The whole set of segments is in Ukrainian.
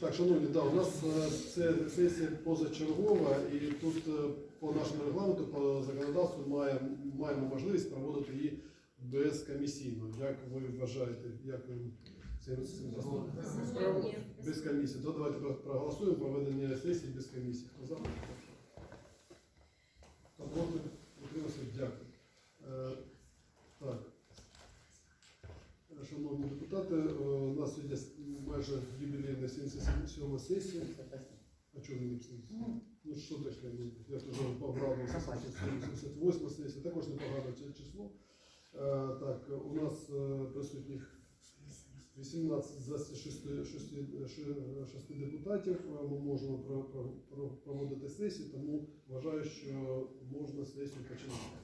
Так, шановні, да, у нас е, це сесія позачергова, і тут е, по нашому регламенту, по законодавству має, маємо можливість проводити її безкомісійно. Як ви вважаєте, як ви цим цим. Без комісії. То давайте проголосуємо проведення сесії без комісії. Хто за? Хто проти? Утримався? Дякую. Е, Так. Шановні депутати, у нас сьогодні майже ювілейна 77 сесія. А чого не написано? Ну що таке? Ну, Я ж вже поградився 78 сесія, також непогане це число. Е, Так, у нас е, присутніх 18 з 6, 6, депутатів. Е, Ми можемо про- про- про- проводити сесію, тому вважаю, що можна сесію починати.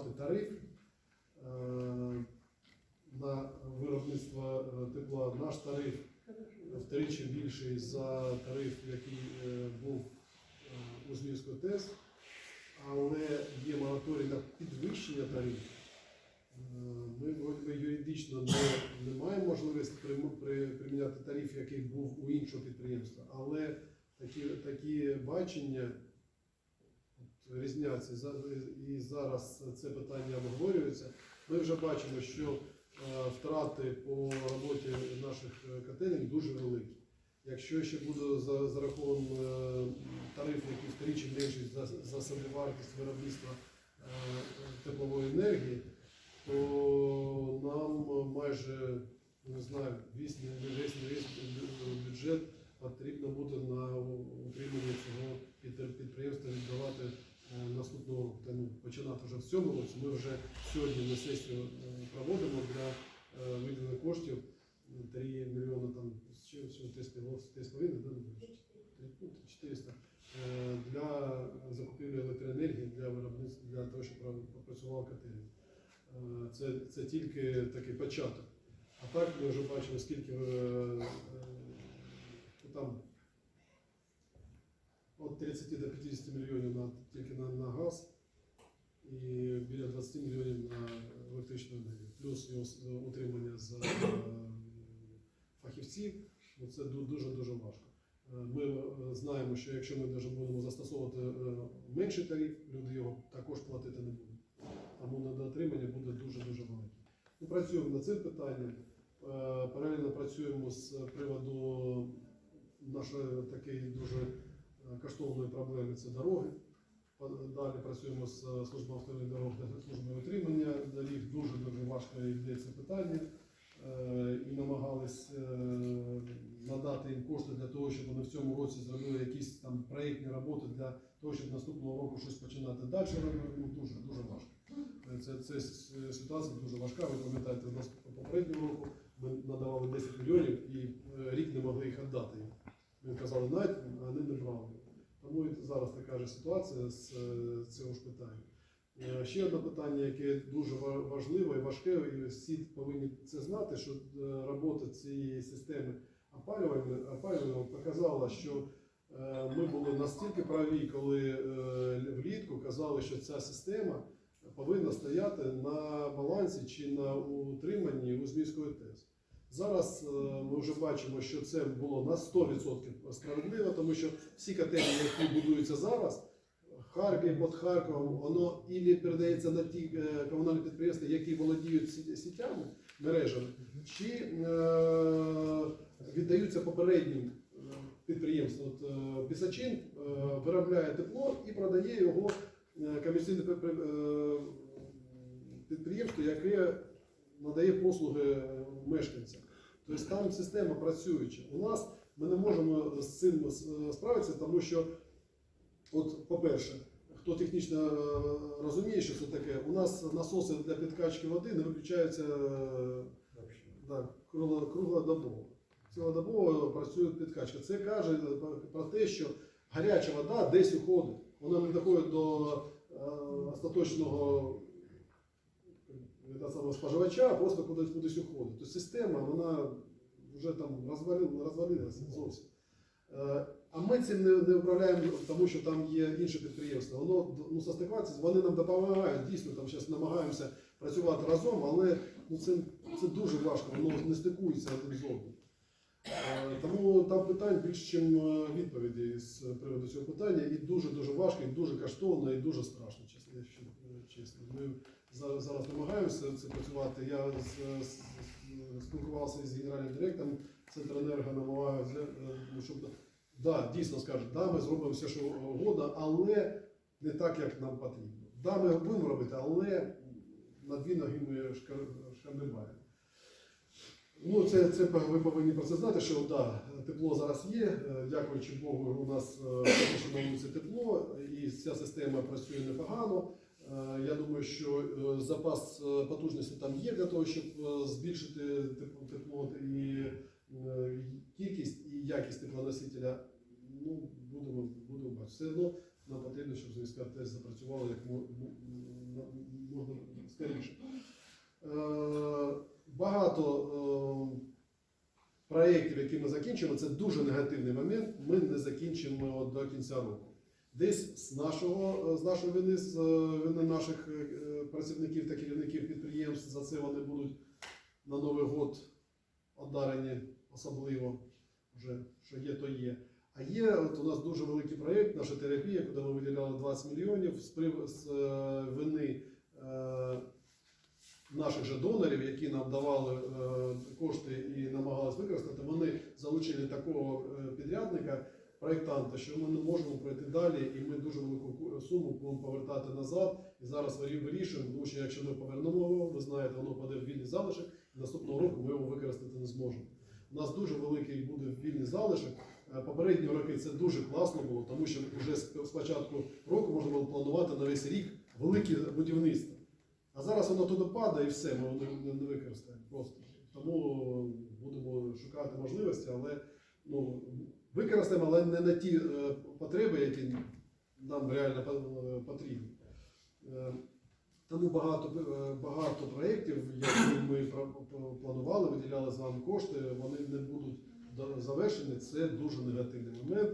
Повинні тариф е, на виробництво е, тепла. Наш тариф втричі більший за тариф, який е, був у Зміївської ТЕС, але є мораторій на підвищення тарифів. Ми вроді юридично не, не маємо можливості приміняти тариф, який був у іншого підприємства, але такі, такі бачення різняться. І зараз це питання обговорюється. Ми вже бачимо, що е, втрати по роботі наших е, котелень дуже великі. Якщо ще буде за- зарахований е, тариф, який втричі менший за, собівартість виробництва теплової енергії, то нам майже не знаю, весь бюджет потрібно буде на утримання цього підпри- підприємства віддавати е, наступного року. Тому починати вже в цьому році. Ми вже сьогодні на сесію е, проводимо для е, виділення коштів 3 мільйони там з чим що 3,5, да, не більше? Ну, 400 е, для закупівлі електроенергії для виробництва для того, щоб попрацював котельня. Це, це тільки такий початок. А так ми вже бачимо, скільки там від 30 до 50 мільйонів на, тільки на, на газ і біля 20 мільйонів на електричну енергію. Плюс його утримання за е, фахівців. Ну, Це дуже-дуже важко. Е, Ми е, знаємо, що якщо ми даже будемо застосовувати е, менший тариф, люди його також платити не будуть. Тому недоотримання буде дуже-дуже велике. Ми працюємо над цим питанням. Е, Паралельно працюємо з приводу нашої такої дуже е, коштовної проблеми це дороги. Далі працюємо з е, службою автомобільних дорог та службою утримання. Доріг дуже дуже важко йде це питання. Е, І намагались е, надати їм кошти для того, щоб вони в цьому році зробили якісь там проєктні роботи для того, щоб наступного року щось починати далі. Ну, дуже дуже важко. Це, це ситуація дуже важка. Ви пам'ятаєте, у нас попереднього року ми надавали 10 мільйонів і рік не могли їх віддати. Ми казали навіть, вони не брали. Тому і зараз така ж ситуація з е, цього ж питання. Е, Ще одне питання, яке дуже важливе і важке, і всі повинні це знати, що е, робота цієї системи опалювальної показала, що ми були настільки праві, коли влітку казали, що ця система повинна стояти на балансі чи на утриманні Узмівської ТЕС. Зараз е, ми вже бачимо, що це було на 100% справедливо, тому що всі котельні, які будуються зараз, Харків під Харковом, воно ілі передається на ті е, комунальні підприємства, які володіють сітями, мережами, чи е, віддаються попереднім підприємствам. От, Пісачин виробляє тепло і продає його комерційне підприємство, яке надає послуги мешканцям. Тобто там система працююча. У нас ми не можемо з цим е, справитися, тому що, от, по-перше, хто технічно е, розуміє, що це таке, у нас насоси для підкачки води не виключаються е, да, кругло- круглодобово. Цілодобово працює підкачка. Це каже про те, що гаряча вода десь уходить. Вона не доходить до е, остаточного е, самого споживача, а просто кудись кудись уходить. Тобто система вона вже там розвалила, розвалилася зовсім. Е, А ми цим не, не управляємо, тому що там є інше підприємство. Воно ну, состикуватися, вони нам допомагають. Дійсно, там зараз намагаємося працювати разом, але ну, це, це дуже важко, воно не стикується один з одним. Е, Тому там питань більше, ніж відповіді з приводу цього питання. І дуже-дуже важко, і дуже коштовно, і дуже страшно, чесно. е, чесно. Ми зараз, намагаємося це працювати. Я спілкувався з генеральним директором Центренерго, намагаюся, е, ну, щоб да, дійсно скажуть, да, ми зробимо все, що угодно, але не так, як нам потрібно. Да, ми будемо робити, але на дві ноги ми шка- шкандибаємо. Ну, це, це ви повинні про це знати, що да, тепло зараз є. Е, Дякуючи Богу, у нас е, на вулиці тепло, і ця система працює непогано. Е, Я думаю, що е, запас е, потужності там є для того, щоб збільшити тепло і кількість і якість теплоносителя. Ну, будемо, будемо бачити. Все одно нам потрібно, щоб зв'язка теж запрацювала як можна скоріше. Багато проєктів, які ми закінчимо, це дуже негативний момент. Ми не закінчимо до кінця року. Десь з нашого з нашої вини, з е, вини наших е, працівників та керівників підприємств за це вони будуть на Новий год одарені особливо вже що є, то є. А є от у нас дуже великий проєкт, наша терапія, куди ми виділяли 20 мільйонів з, з е, вини е, наших же донорів, які нам давали е, кошти і намагались використати. Вони залучили такого е, підрядника, проєктанта, що ми не можемо пройти далі, і ми дуже велику суму будемо повертати назад. І зараз вирішуємо, тому що якщо ми повернемо його, ви знаєте, воно паде в вільний залишок, і наступного року ми його використати не зможемо. У нас дуже великий буде вільний залишок. Е, Попередні роки це дуже класно було, тому що вже з початку року можна було планувати на весь рік велике будівництво. А зараз воно туди падає і все, ми не, не використаємо просто. Тому будемо шукати можливості, але ну, використаємо, але не на ті е, потреби, які нам реально е, потрібні. Е, тому багато, багато проєктів, які ми планували, виділяли з вами кошти, вони не будуть завершені. Це дуже негативний момент.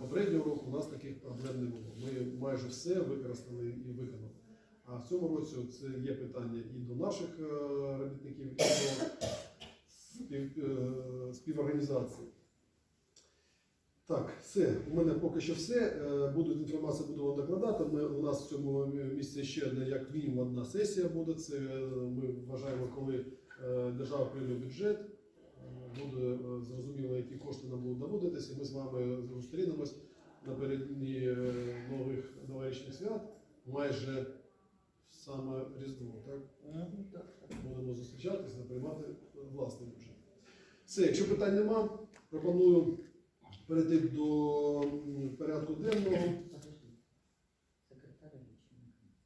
Попереднього року у нас таких проблем не було. Ми майже все використали і виконали. А в цьому році це є питання і до наших робітників, і до спів, співорганізацій. Так, все. У мене поки що все. Е, Будуть інформація, буду вам докладати. Ми, у нас в цьому місці ще одна, як мінімум, одна сесія буде. Це е, ми вважаємо, коли е, держава прийме бюджет. Буде зрозуміло, які кошти нам будуть доводитися. Ми з вами зустрінемось напередодні нових новорічних свят, майже саме Різдво. Так? Будемо зустрічатися та приймати власний бюджет. Все, якщо питань нема, пропоную перейти до порядку денного.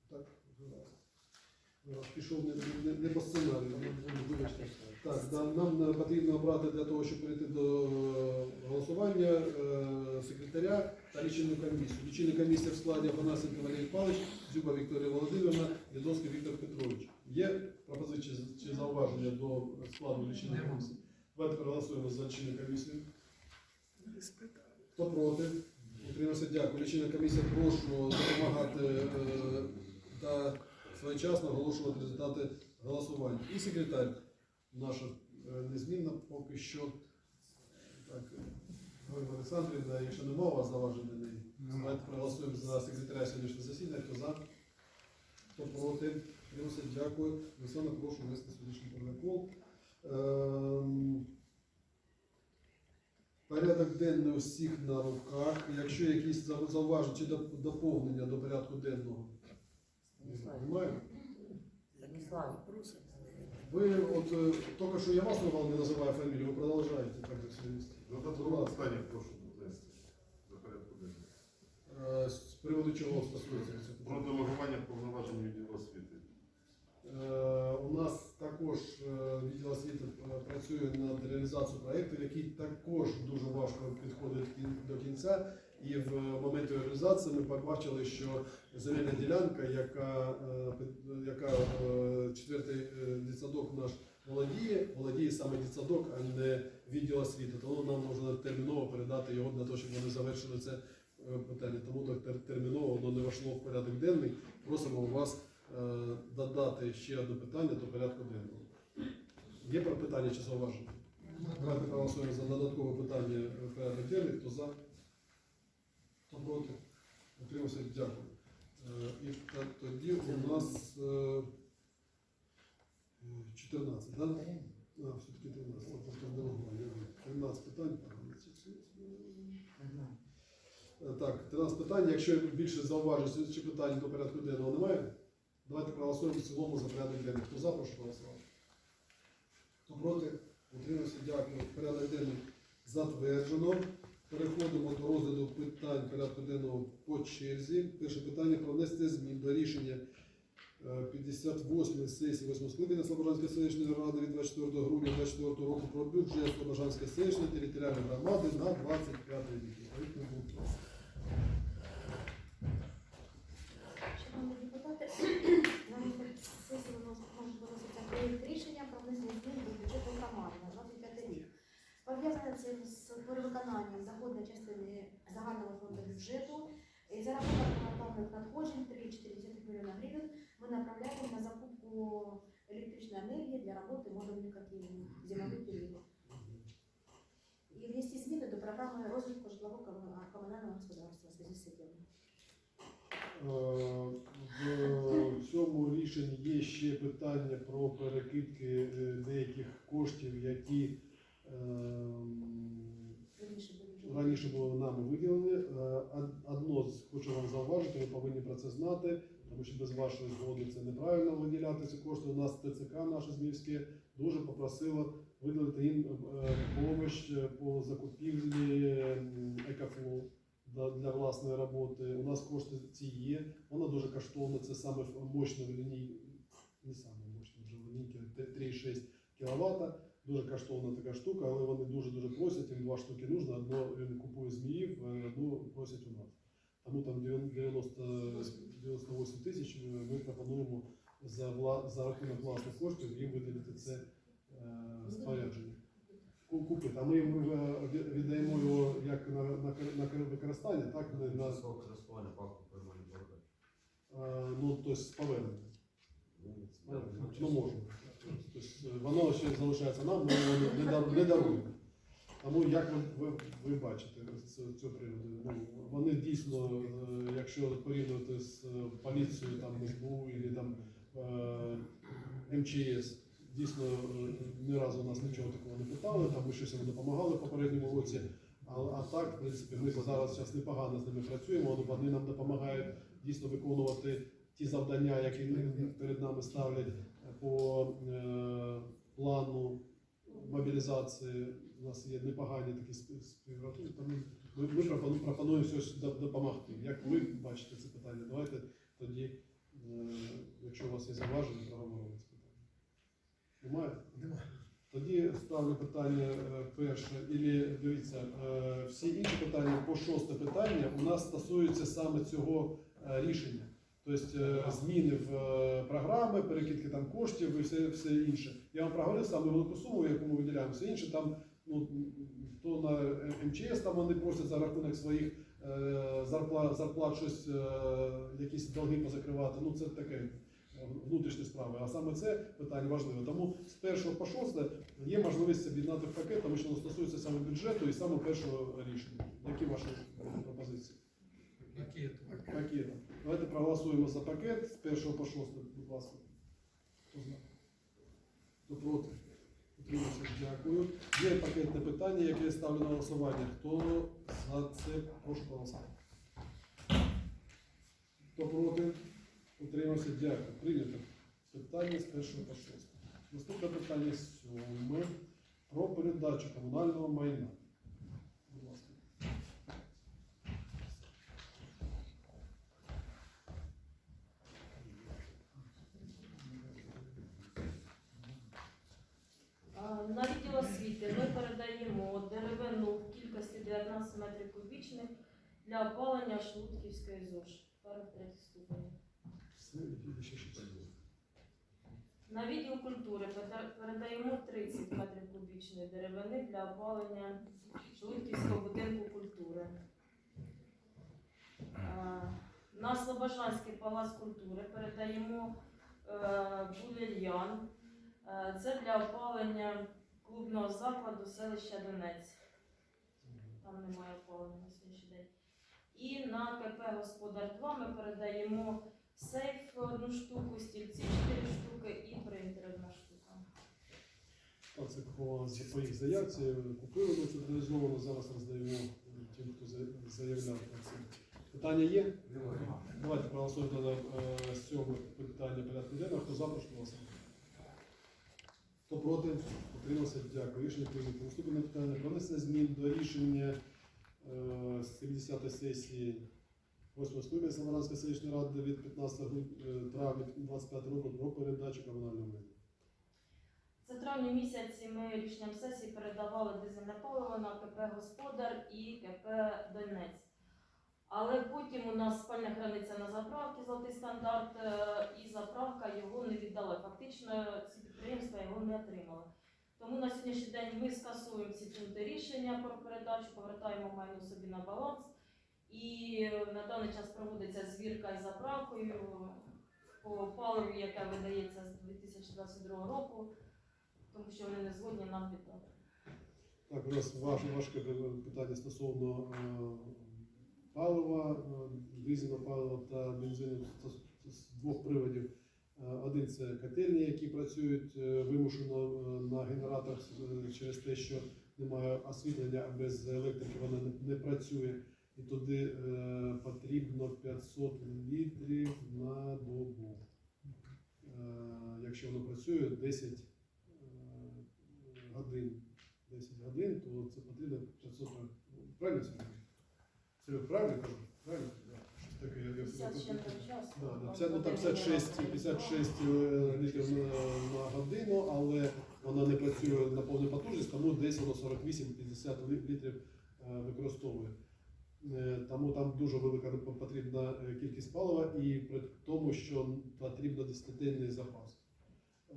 Так, е, пішов не, не, не по сценарію. Так, нам, нам потрібно обрати для того, щоб перейти до е, голосування е, секретаря та лічильну комісію. Лічильна комісія в складі Афанасенко Валерій Павлович, Дзюба Вікторія Володимирівна, Дідовський Віктор Петрович. Є пропозиції чи зауваження до складу лічильної комісії? Давайте проголосуємо за лічильну комісію. Хто проти? Утримався, дякую. Лічильна комісія, прошу допомагати е, та своєчасно оголошувати результати голосування. І секретар наша е, незмінна поки що. Так, Галина Олександрівна, якщо немає у вас заважень до неї, давайте проголосуємо за секретаря сьогоднішнього засідання. Хто за? Хто проти? Дякую. Олександр, прошу ввести сьогоднішній протокол. Порядок денний у всіх на руках. Якщо якісь зауваження чи доповнення до порядку денного немає? Ви от е, тільки що я вас назвав, не називаю фамілію, ви продовжуєте так як все вести. Додаткове прошу внести до порядку денного. Е, З приводу чого стосується це Про питання? делегування повноважень відділу освіти. Е, У нас також е, відділ освіти е, працює над реалізацією проєкту, який також дуже важко підходить до кінця. І в моменті реалізації ми побачили, що земельна ділянка, яка, е, яка е, четвертий е, дитсадок наш володіє, володіє саме дитсадок, а не відділ освіти. Тому нам потрібно терміново передати його для того, щоб вони завершили це питання. Тому так терміново воно не війшло в порядок денний. Просимо вас додати ще одне питання до порядку денного. Є про питання чи зауваження? Давайте проголосуємо за додаткове питання порядок денний. Хто за? Хто проти? Утримався? Дякую. Е, І тоді у нас е, 14, так? А, все-таки 13. Просто делегування. 13 питань. Е, Так, 13 питань. Якщо більше зауважень чи питань до порядку денного немає, давайте проголосуємо в цілому за порядок денний. Хто за, прошу голосувати. Хто проти? Утримався, дякую. Порядок денний затверджено. Переходимо до розгляду питань порядку денного по черзі. Перше питання про внесення змін до рішення е, 58 сесії 8 скликання Слобожанської селищної ради від 24 грудня 2024 року про бюджет Слобожанської селищної територіальної громади на 25 рік. Відповідно, будь ласка. Шановні депутати, на розгляд сесії у нас може виноситься проєкт рішення про внесення змін до бюджету громади на 25 рік. Пов'язане це з перевиконанням доходної частини загального фонду бюджету. І за рахунок планованих надходжень 3,4 млн гривень ми направляємо на закупку електричної енергії для роботи модульних котелів в зимовий період. І внести зміни до програми розвитку житлового комунального господарства в зв'язку з цим. Е, В цьому рішенні є ще питання про перекидки е, деяких коштів, які Бюджету. раніше були нами виділені. Е, Одно хочу вам зауважити, ви повинні про це знати, тому що без вашої згоди це неправильно виділяти ці кошти. У нас ТЦК наше Зміївське дуже попросило виділити їм допомогу по закупівлі екофло для, для власної роботи. У нас кошти ці є. Вона дуже коштовна. Це саме мощна лінійка, не саме мощна вже лінійка 3,6 кВт. Дуже коштовна така штука, але вони дуже-дуже просять, їм два штуки нужно, одно він купує зміїв, е, одну просять у нас. Тому там 90, 98 тисяч е, ми пропонуємо за, вла- за рахунок власних коштів їм виділити це е, спорядження. Купити, а ми їм е, віддаємо його як на, на, на використання, так на Часове користування парку приймальні е, ну, тобто повернення. Ну, можна. Тобто, е, воно ще залишається нам, ми його не, дар- не даруємо. Тому як ви, ви, ви бачите з цього приводу? Ну, вони дійсно, е, якщо порівнювати з е, поліцією, там СБУ і там е, МЧС, дійсно ні разу нас нічого такого не питали, там ми щось допомагали в попередньому році. А, а так, в принципі, ми зараз зараз непогано з ними працюємо, вони- вони нам допомагають дійсно виконувати ті завдання, які перед нами ставлять по е, плану мобілізації. У нас є непогані такі спів- співробітники, ми, ми пропонуємо щось допомогти. Як ви бачите це питання? Давайте тоді, е, якщо у вас є зауваження, проговоримо це питання. Немає? Немає. Тоді ставлю питання е, перше. Ілі дивіться, всі інші питання по шосте питання у нас стосуються саме цього рішення. Тобто е, зміни в е, програми, перекидки там коштів і все, все інше. Я вам проговорив саме велику суму, яку ми виділяємо. Все інше там, ну то на МЧС там вони просять за рахунок своїх е, зарплат, зарплат щось, е, якісь долги позакривати. Ну це таке е, внутрішні справи. А саме це питання важливе. Тому з першого по шосте є можливість об'єднати в пакет, тому що воно стосується саме бюджету і саме першого рішення. Які ваші пропозиції? Пакет. Пакет. Давайте проголосуємо за пакет з першого по шосте, будь ласка. Хто за? Хто проти? Утримався? Дякую. Є пакетне питання, яке я ставлю на голосування. Хто за це прошу проголосувати? Хто проти? Утримався? Дякую. Прийнято. Питання з першого по шосте. Наступне питання сьоме. Про передачу комунального майна. Будь ласка. А, На відділ освіти ми передаємо деревину в кількості 19 метрів кубічних для опалення Шелудківської ЗОЖ. Перед третій ступені. На відділ культури передаємо 30 метрів кубічної деревини для опалення Шелудківського будинку культури. На Слобожанський палац культури передаємо е, булельян. Е, Це для опалення клубного закладу селища Донець. Там немає опалення на сьогоднішній день. І на КП Господар 2 ми передаємо сейф одну штуку, стільці 4 штуки і принтер одна штука. Так, це по, по їх заявці купили ми централізовано, зараз роздаємо тим, хто за- заявляв про це. Питання є? Давайте проголосуємо е, з цього питання порядку денного. Хто за, прошу голосувати. Хто проти? Утримався? Дякую. Рішення прийнято. Наступне питання про внесення змін до рішення е, 70-ї сесії 8 скликання Самаранської селищної ради від 15 гру- е, травня 2025 року про передачу комунального майна. Це травні місяці ми рішенням сесії передавали дизельне паливо на КП Господар і КП Донець. Але потім у нас спальня храниться на заправці Золотий стандарт, е, і заправка його не віддала. Фактично ці підприємства його не отримали. Тому на сьогоднішній день ми скасуємо ці пункти рішення про передачу, повертаємо майно собі на баланс. І на даний час проводиться звірка із заправкою по паливу, яке видається з 2022 року, тому що вони не згодні нам віддати. Так, у нас важ- важке питання стосовно е, палива, е, дизельного палива та бензину з- двох приводів. Е, Один це котельні, які працюють е, вимушено е, на генераторах через те, що немає освітлення, а без електрики вона не- працює. І туди потрібно 500 літрів на добу. Якщо воно працює 10 е, годин. 10 годин, то це потрібно 500 Правильно це? Правильно кажу? Правильно? Да. Щось таке, я- я- 50 з чим-то час. Да, да, 50, ну, там 56, 56 е, літрів на, на годину, але вона не працює на повну потужність, тому десь воно 48-50 лі- літрів е, використовує. Е, Тому там дуже велика потрібна е, кількість палива і при тому, що потрібно десятиденний запас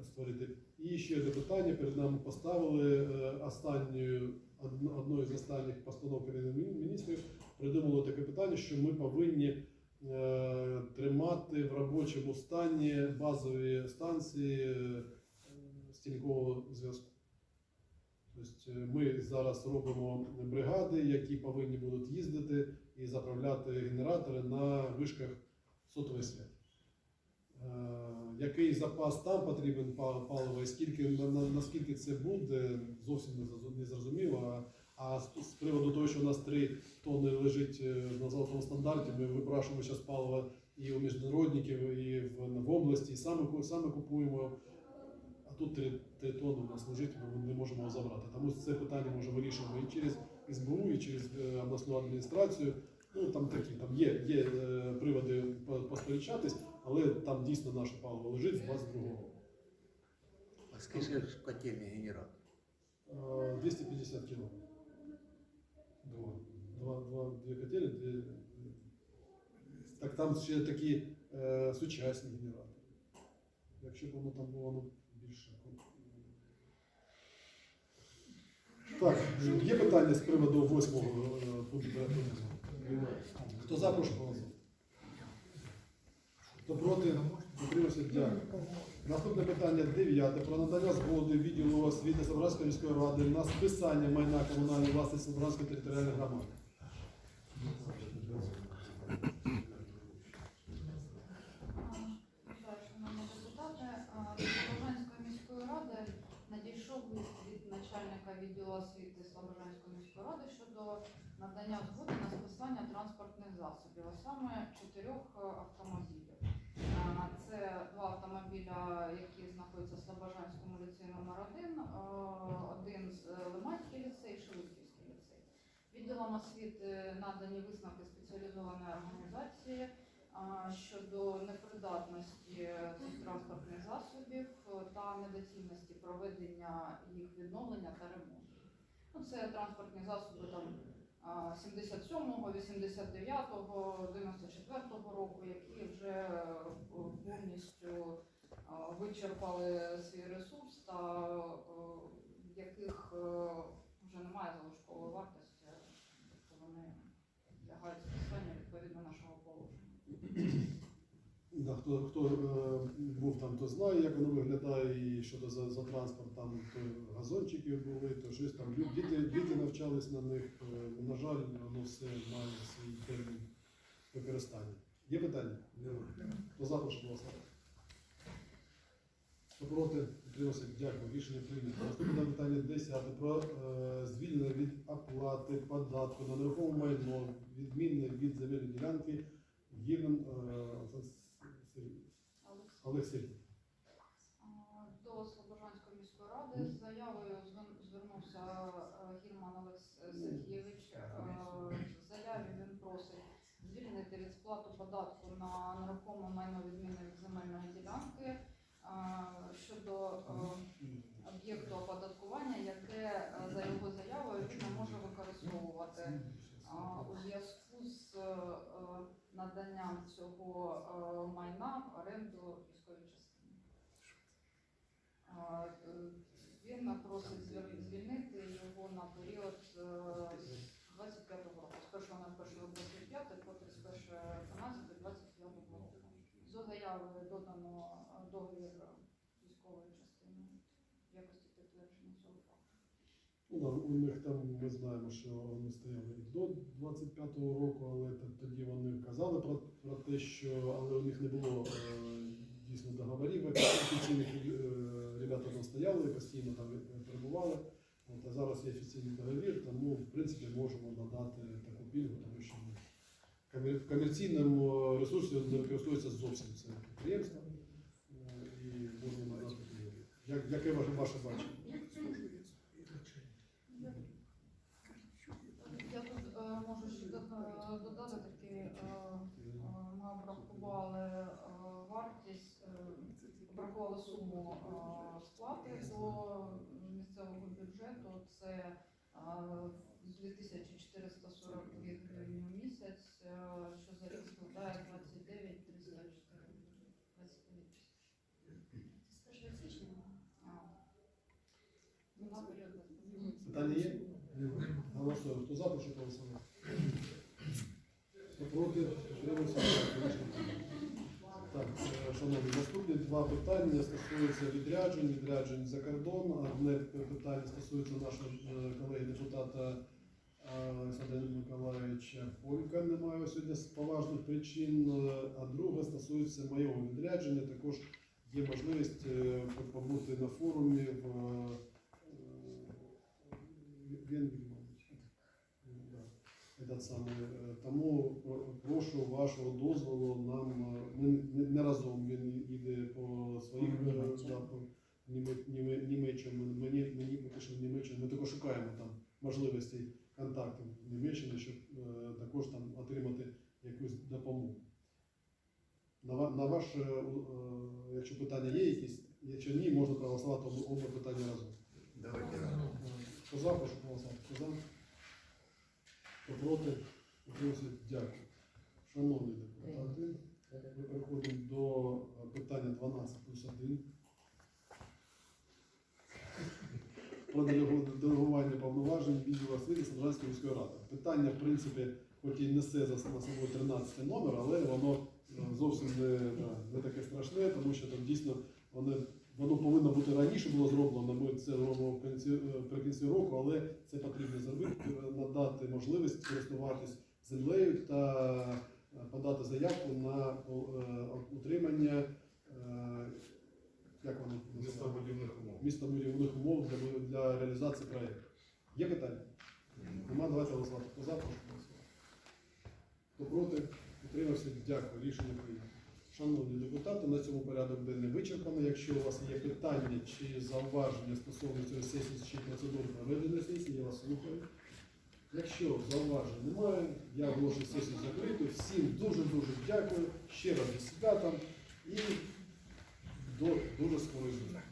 створити. І ще одне питання перед нами поставили е, останньою одно- одною з останніх постанов Кабінету міністрів. Придумали таке питання, що ми повинні е, тримати в робочому стані базові станції е, стільникового зв'язку. Тобто е, ми зараз робимо бригади, які повинні будуть їздити і заправляти генератори на вишках сотової святі. Який запас там потрібен па- палива і скільки на- на- наскільки це буде, зовсім не зрозуміло. А, з, з приводу того, що у нас 3 тонни лежить е, на золотому стандарті, ми випрашуємо зараз паливо і у міжнародників, і в, в області, і саме, саме купуємо. А тут 3, 3 тонни у нас лежить, ми не можемо його забрати. Тому це питання може вирішуємо і через СБУ, і через е, обласну адміністрацію. Ну там такі, там є, є е, приводи по- посперечатись, але там дійсно наше паливо лежить з 22-го року. А скільки ж котельні генератор? Е, 250 кіло. Два. Два, два, дві котелі, дві... Так там ще такі е, сучасні генератори. Якщо б воно там було ну, більше. Так, є питання з приводу восьмого е, пункту? Хто за, прошу голосувати. Хто проти, дякую. Наступне питання дев'яте. Про надання згоди відділу освіти Собранської міської ради на списання майна комунальної власності Собранської територіальної громади. Слобожанської міської ради надійшов від начальника відділу освіти Слобожанської міської ради щодо надання згоди на списання транспортних засобів, а саме чотирьох автомобілів. Два автомобіля, які знаходяться в Слобожанському ліцеї номер 1 один з е, Лиманський ліцей, Шелудьківський ліцей. Відділом освіти надані висновки спеціалізованої організації щодо непридатності цих транспортних засобів е, та недоцільності проведення їх відновлення та ремонту. Ну, це транспортні засоби там 77-го, 89-го, 94-го року, які вже е, повністю вичерпали свій ресурс та е, яких е, вже немає залишкової вартості, тобто вони лягають списання відповідно нашого положення. Да, хто хто е, був там, то знає, як воно виглядає, і що то за, за транспорт, там то газончики були, то щось там. Діти, діти навчались на них. Е, на жаль, воно все має свій термін використання. Є питання? Хто за, прошу голосувати. Хто проти, утримався, дякую. Рішення прийнято. Наступне питання 10. Про е, звільнення від оплати податку на нерухоме майно, відмінне від земельної ділянки Гірн е, Олег Сергій. До Слобожанської міської ради з заявою звернувся е, Гірман Олекс Сергійович. Е, В заяві він просить звільнити від сплату податку на нерухоме майно відмінне від земельної ділянки е, щодо об'єкту оподаткування, яке за його заявою він не може використовувати у зв'язку з наданням цього майна оренду частині. А, е, Він просить звільнити його на період е, з 25-го року, з 1.01.25 по 31.12.25 року. До заяви додано е, договір військової частини в якості підтвердження цього факту. Ну, у них там ми знаємо, що вони стояли і до 25-го року, але тоді вони казали про, про те, що але у них не було е, дійсно договорів офіційних. Е, ребята там стояли, постійно там е, перебували. От, а зараз є офіційний договір, тому в принципі можемо надати таку пільгу, тому що в комерційному ресурсі не використовується зовсім це підприємство. Е, І можемо надати пільгу. Як, яке ваше бачення? 2442 гривень у місяць, е, що за рік складає 29 304. 29. Питання є? Голосуємо. Хто за, прошу голосувати. Хто проти? Два питання стосуються відряджень, відряджень за кордон. Одне питання стосується нашого е, колеги депутата е, Олександра Миколаївича Полька. Немає сьогодні з поважних причин. Е, А друге стосується моєго відрядження. Також є можливість побути на форумі в. Да. Самий, е, тому прошу вашого дозволу. Нам е, ми не- не разом він їде по своїх е, да, по Німе- Німе- Мені мені поки що в Німеччині. Ми також шукаємо там можливості контакту в Німеччині, щоб е, також там отримати якусь допомогу. На, на ваш, е, у- е, якщо питання є якісь, якщо ні, можна проголосувати оба оба питання разом. Давайте разом. Хто за, прошу голосувати. Хто за? Проти? Утримався? Дякую. Шановні депутати, ми переходимо до питання 12 плюс 1. Про делегу- делегування повноважень відділу освіти Сержанської міської ради. Питання, в принципі, хоч і несе за собою 13 номер, але воно е, зовсім не, не таке страшне, тому що там дійсно воно, воно повинно бути раніше було зроблено. Ми це робимо е, при кінці року, але це потрібно зробити, е, надати можливість користуватись землею та е, подати заявку на утримання. Як воно? Містобудівних умов. містобудівних умов для, для реалізації проєкту. Є питання? Нема, давайте голосувати. Хто за, прошу голосувати. Хто проти, утримався, дякую. Рішення прийнято. Шановні депутати, на цьому порядок денний вичерпано. Якщо у вас є питання чи зауваження стосовно цієї сесії чи процедур проведення сесії, я вас слухаю. Якщо зауважень немає, я оголошую сесію закритою. Всім дуже-дуже дякую. Ще раз до святом і до дуже скорої зустрічі.